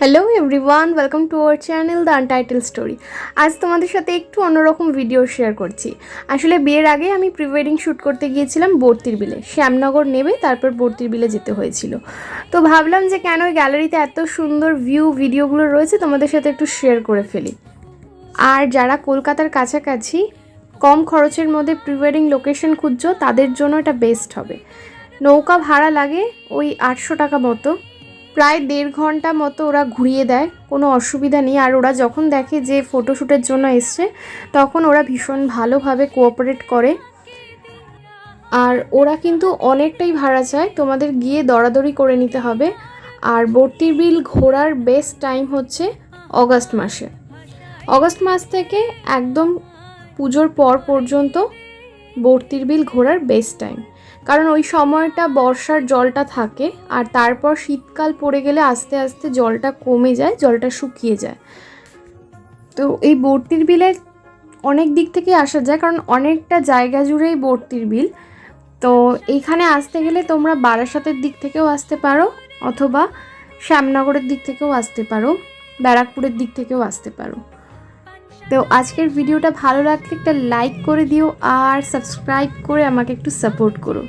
Hello everyone welcome to our channel the untitled story আজ তোমাদের সাথে একটু অন্যরকম ভিডিও শেয়ার করছি। আসলে বিয়ের আগে আমি প্রি ওয়েডিং শ্যুট করতে গিয়েছিলাম বর্তির বিলে শ্যামনগর নেবে, তারপর বর্তির বিলে যেতে হয়েছিল। তো ভাবলাম যে কেন ওই গ্যালারিতে এত সুন্দর ভিউ ভিডিওগুলো রয়েছে, তোমাদের সাথে একটু শেয়ার করে ফেলি। আর যারা কলকাতার কাছাকাছি, কম খরচের মধ্যে প্রি ওয়েডিং লোকেশন খুঁজছো, তাদের জন্য এটা বেস্ট হবে। নৌকা ভাড়া লাগে ওই আটশো টাকা মতো। প্রায় দেড় ঘণ্টা মতো ওরা ঘুরিয়ে দেয়, কোনো অসুবিধা নেই। আর ওরা যখন দেখে যে ফটোশ্যুটের জন্য এসছে, তখন ওরা ভীষণ ভালোভাবে কোঅপারেট করে। আর ওরা কিন্তু অনেকটাই ভাড়া চায়। তোমাদের গিয়ে দরাদরি করে নিতে হবে। আর বর্তির বিল ঘোরার বেস্ট টাইম হচ্ছে অগাস্ট মাসে। অগাস্ট মাস থেকে একদম পুজোর পর পর্যন্ত বর্তির বিল ঘোরার বেস্ট টাইম কারণ ওই সময়টা বর্ষার জলটা থাকে আর তারপর শীতকাল পড়ে গেলে আস্তে আস্তে জলটা কমে যায়, জলটা শুকিয়ে যায়। তো এই বর্তির বিলে অনেক দিক থেকে আসা যায়, কারণ অনেকটা জায়গা জুড়েই বর্তির বিল। তো এইখানে আসতে গেলে তোমরা বারাসাতের দিক থেকেও আসতে পারো অথবা শ্যামনগরের দিক থেকেও আসতে পারো, ব্যারাকপুরের দিক থেকেও আসতে পারো। তো আজকের ভিডিওটা ভালো লাগলে একটা লাইক করে দিও আর সাবস্ক্রাইব করে আমাকে একটু সাপোর্ট করো।